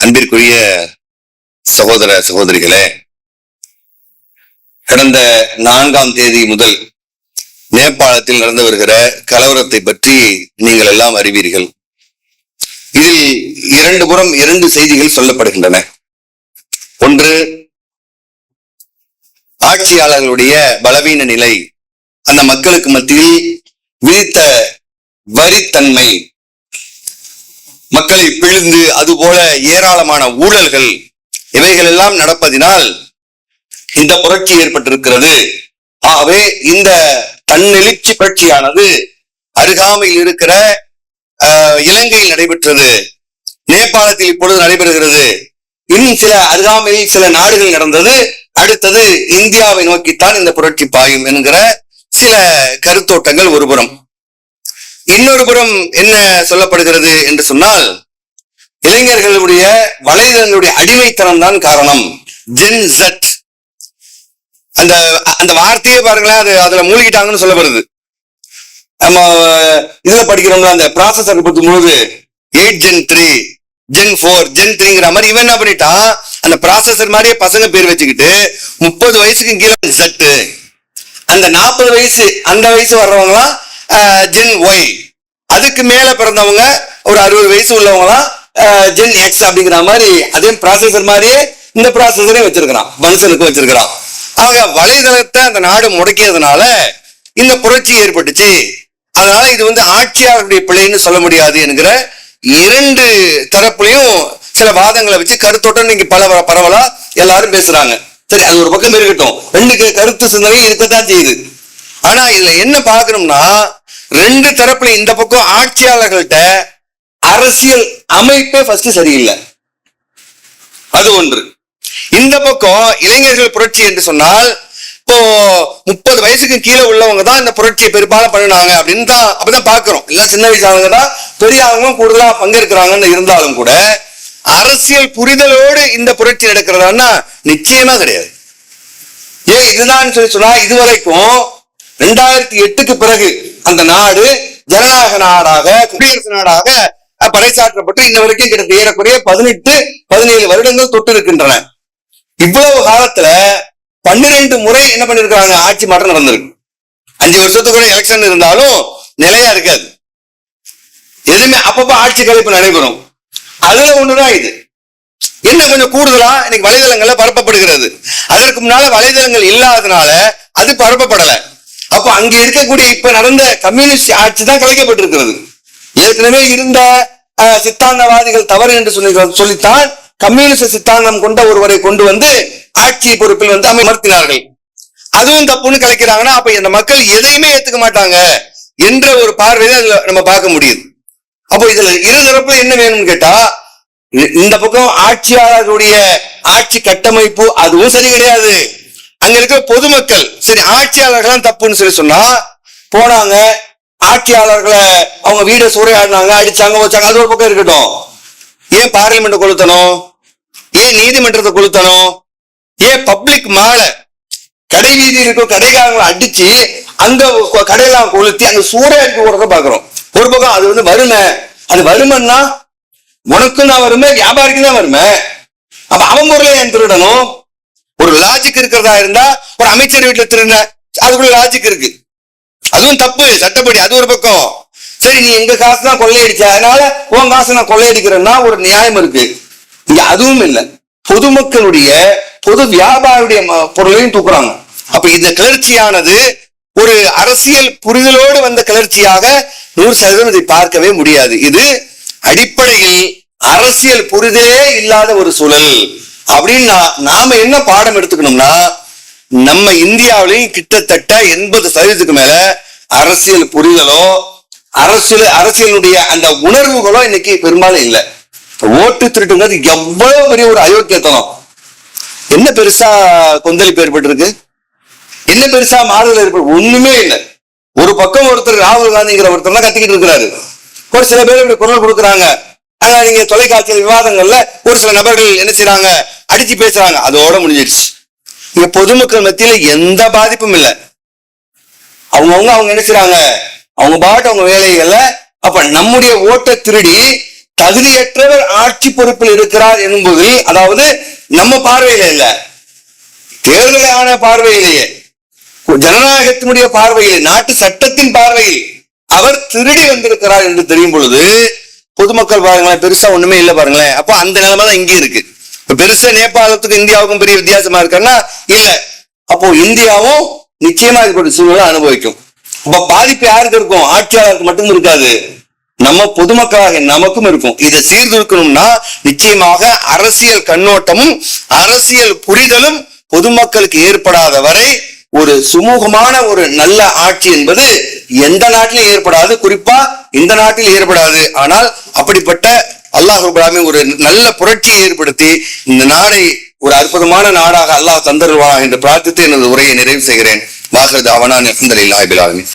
அன்பிற்குரிய சகோதர சகோதரிகளே கடந்த நான்காம் தேதி முதல் நேபாளத்தில் நடந்து வருகிற கலவரத்தை பற்றி நீங்கள் எல்லாம் அறிவீர்கள். இதில் இரண்டு புறம் இரண்டு செய்திகள் சொல்லப்படுகின்றன. ஒன்று ஆட்சியாளர்களுடைய பலவீன நிலை அந்த மக்களுக்கு மத்தியில் விதித்த வரித்தன்மை மக்களை பிழிந்து அதுபோல ஏராளமான ஊழல்கள் இவைகள் எல்லாம் நடப்பதினால் இந்த புரட்சி ஏற்பட்டிருக்கிறது. ஆகவே இந்த தன்னெழுச்சி புரட்சியானது அருகாமையில் இருக்கிற ஆஹ், இலங்கையில் நடைபெற்றது. நேபாளத்தில் இப்பொழுது நடைபெறுகிறது. இன்னும் சில அருகாமையில் சில நாடுகள் நடந்தது. அடுத்தது இந்தியாவை நோக்கித்தான் இந்த புரட்சி பாயும் என்கிற சில கருத்தோட்டங்கள் ஒருபுறம். இன்னொரு புறம் என்ன சொல்லப்படுகிறது என்று சொன்னால் இளைஞர்களுடைய வலைதளங்களுடைய அடிமைத்தனம் தான் காரணம். ஜென் ஜெட் அந்த அந்த வார்த்தையே பாருங்களேன் அது அதுல மூழ்கிட்டாங்கன்னு சொல்லப்படுது. நம்ம இதுல படிக்கிறோம்ல அந்த ப்ராசஸர் போது eight gen three gen four gen த்ரீங்கிற மாதிரி இவன் என்ன பண்ணிட்டான் அந்த ப்ராசஸர் மாதிரியே பசங்க பேர் வச்சுக்கிட்டு முப்பது வயசுக்கு கீழே ஜெட்டு அந்த நாற்பது வயசு அந்த வயசு வர்றவங்களாம் ஜென் ஒய் அதுக்கு மேல பிறந்தவங்க ஒரு அறுபது வயசு உள்ளவங்களாம் ஜென் எக்ஸ் அப்படிங்கிற மாதிரி அதே ப்ராசஸர் மாதிரியே இந்த ப்ராசஸரையும் வச்சிருக்கிறான். மனுஷனுக்கு வச்சிருக்கிறான். அவங்க வலைதளத்தை அந்த நாடு முடக்கியதுனால இந்த புரட்சி ஏற்பட்டுச்சு. அதனால இது வந்து ஆட்சியாளருடைய பிள்ளைன்னு சொல்ல முடியாது என்கிற இரண்டு தரப்புலையும் சில வாதங்களை வச்சு கருத்தோட்டம் இன்னைக்கு பல பரவலா எல்லாரும் பேசுறாங்க. சரி அது ஒரு பக்கம் இருக்கட்டும். ரெண்டு கருத்து சிந்தனையும் இருக்கத்தான் செய்யுது. ஆனா இதுல என்ன பாக்கணும்னா ரெண்டு தரப்புல இந்த பக்கம் ஆட்சியாளர்கள்ட்ட அரசியல் அமைப்பே ஃபர்ஸ்ட் சரியில்லை. அது ஒன்று. இந்த பக்கம் இளைஞர்கள் புரட்சி என்று சொன்னால் இப்போ முப்பது வயசுக்கு கீழே உள்ளவங்க தான் இந்த புரட்சியை பெரும்பாலும் பண்ணினாங்க அப்படின்னு தான் அப்படிதான் பாக்குறோம் எல்லாம் சின்ன வயசானவங்க தான் பெரிய கூடுதலா பங்கெடுக்கிறாங்கன்னு இருந்தாலும் கூட அரசியல் புரிதலோடு இந்த புரட்சி நடக்கிறதான்னா நிச்சயமா கிடையாது. ஏன் இதுதான் சொல்லி சொன்னா இதுவரைக்கும் ரெண்டாயிரத்தி எட்டுக்கு பிறகு அந்த நாடு ஜனநாயக நாடாக குடியரசு நாடாக பறைசாற்றப்பட்டு இன்ன வரைக்கும் கிட்ட ஏறக்குறைய பதினெட்டு பதினேழு வருடங்கள் தொட்டு இருக்கின்றன இவ்வளவு காலத்துல பன்னிரண்டு முறை என்ன பண்ணிருக்கிறாங்க? ஆட்சி மாற்றம் நடந்திருக்கு. அஞ்சு வருஷத்துக்கு கூட எலெக்ஷன் இருந்தாலும் நிலையா இருக்காது. எதுவுமே அப்பப்ப ஆட்சி கலைப்பு நடைபெறும். அதுல ஒண்ணுதான் இது. என்ன கொஞ்சம் கூடுதலா இன்னைக்கு வலைதளங்கள்ல பரப்பப்படுகிறது. அதற்கு முன்னால வலைதளங்கள் இல்லாததுனால அது பரப்பப்படலை. அப்போ அங்க இருக்கக்கூடிய இப்ப நடந்த கம்யூனிஸ்ட் ஆட்சி தான் கலைக்கப்பட்டிருக்கிறது. ஏற்கனவே இருந்த அஹ், சித்தாந்தவாதிகள் தவறு என்று சொல்லி சொல்லித்தான் கம்யூனிஸ்ட் சித்தாந்தம் கொண்ட ஒருவரை கொண்டு வந்து ஆட்சி பொறுப்பில் வந்து அமர்த்தினார்கள். அதுவும் தப்புன்னு கலைக்கிறாங்கன்னா அப்ப இந்த மக்கள் எதையுமே ஏத்துக்க மாட்டாங்க என்ற ஒரு பார்வையை அதுல நம்ம பார்க்க முடியுது. அப்போ இதுல இருதரப்புல என்ன வேணும்னு கேட்டா இந்த பக்கம் ஆட்சியாளர்களுடைய ஆட்சி கட்டமைப்பு அதுவும் சரி கிடையாது. அங்க இருக்கிற பொதுமக்கள் சரி ஆட்சியாளர்கள் தப்புன்னு சொல்லி சொன்னா போனாங்க ஆட்சியாளர்களை அவங்க வீடை சூறையாடினாங்க அடிச்சாங்க வச்சாங்க அது ஒரு பக்கம் இருக்கட்டும். ஏன் பார்லிமெண்ட் கொளுத்தணும்? ஏன் நீதிமன்றத்தை கொளுத்தணும்? ஏன் பப்ளிக் மாலை கடை வீதி இருக்கும் கடைக்காரங்களை அடிச்சு அங்க கடையெல்லாம் கொளுத்தி அங்க சூறையாடி போடுறத பாக்குறோம். ஒரு பக்கம் அது வந்து வறுமை. அது வறுமைன்னா உனக்கும் தான் வறுமை வியாபாரிக்கு தான் வறுமை. அப்ப அவன் பொருளை ஏன் திருடணும்? ஒரு லாஜிக் இருக்கிறதா இருந்தா ஒரு அமைச்சர் வீட்டுல திருந்த அதுக்குள்ள லாஜிக் இருக்கு. அதுவும் தப்பு சட்டப்படி அது ஒரு பக்கம். சரி நீ எங்க காசு தான் கொள்ளையடிச்ச அதனால உன் காசு நான் கொள்ளையடிக்கிறேன்னா ஒரு நியாயம் இருக்கு. இங்க அதுவும் இல்லை. பொதுமக்களுடைய பொது வியாபாரியுடைய ம- பொருளையும் தூக்குறாங்க. அப்ப இந்த கிளர்ச்சியானது ஒரு அரசியல் புரிதலோடு வந்த கிளர்ச்சியாக நூறு சதவீதம் இதை பார்க்கவே முடியாது. இது அடிப்படையில் அரசியல் புரிதலே இல்லாத ஒரு சூழல். அப்படின்னு நாம என்ன பாடம் எடுத்துக்கணும்னா நம்ம இந்தியாவிலையும் கிட்டத்தட்ட எண்பது சதவீதத்துக்கு மேல அரசியல் புரிதலோ அரசியல் அரசியலுடைய அந்த உணர்வுகளோ இன்னைக்கு பெரும்பாலும் இல்லை. ஓட்டு திருட்டுங்கிறது எவ்வளவு பெரிய ஒரு அயோக்கியத்தனம். என்ன பெருசா கொந்தளிப்பு ஏற்பட்டிருக்கு? என்ன பெருசா மாறுதல் ஏற்பட்டு ஒண்ணுமே இல்லை. ஒரு பக்கம் ஒருத்தர் ராகுல் காந்திங்கிற ஒருத்தர் தான் கத்திக்கிட்டு இருக்கிறாரு. ஒரு சில பேர் இப்படி குரல் கொடுக்குறாங்க. ஆனா நீங்க தொலைக்காட்சியில் விவாதங்கள்ல ஒரு சில நபர்கள் என்ன செய்யறாங்க அடிச்சு பேசுறாங்க. அதோட முடிஞ்சிருச்சு இங்க பொதுமக்கள் மத்தியில எந்த பாதிப்பும் இல்லை. அவங்கவுங்க அவங்க என்ன செய்றாங்க? அவங்க பாட்டு அவங்க வேலைகள்ல அப்ப நம்முடைய ஓட்டை திருடி தகுதியற்றவர் ஆட்சி பொறுப்பில் இருக்கிறார் என்பது அதாவது நம்ம பார்வையில இல்ல. தேர்தலான பார்வையிலேயே ஜனநாயகத்தினுடைய பார்வையில் நாட்டு சட்டத்தின் பார்வையில் அவர் திருடி வந்திருக்கிறார் என்று தெரியும் பொழுது பொதுமக்கள் பாருங்களேன் பெருசா ஒண்ணுமே இல்லை பாருங்களேன். அப்போ அந்த நிலைமை தான் இங்கே இருக்கு. பெருசா நேபாளத்துக்கும் இந்தியாவுக்கும் பெரிய வித்தியாசமா இருக்கான்னா இல்ல. அப்போ இந்தியாவும் நிச்சயமா இதுபடி சூழ்நிலை அனுபவிக்கும். அப்ப பாதிப்பு யாருக்கு இருக்கும்? ஆட்சியாளருக்கு மட்டும் இருக்காது. நம்ம பொதுமக்களாக நமக்கும் இருக்கும். இதை சீர்திருக்கணும்னா நிச்சயமாக அரசியல் கண்ணோட்டமும் அரசியல் புரிதலும் பொதுமக்களுக்கு ஏற்படாத வரை ஒரு சுமூகமான ஒரு நல்ல ஆட்சி என்பது எந்த நாட்டிலும் ஏற்படாது. குறிப்பா இந்த நாட்டில் ஏற்படாது. ஆனால் அப்படிப்பட்ட அல்லாஹ் ரப்பல் ஒரு நல்ல புரட்சியை ஏற்படுத்தி இந்த நாடை ஒரு அற்புதமான நாடாக அல்லாஹ் தந்தருவான் என்று பிரார்த்தித்து எனது உரையை நிறைவு செய்கிறேன். வாகர் அவனான் அல்ஹம்துலில்லாஹி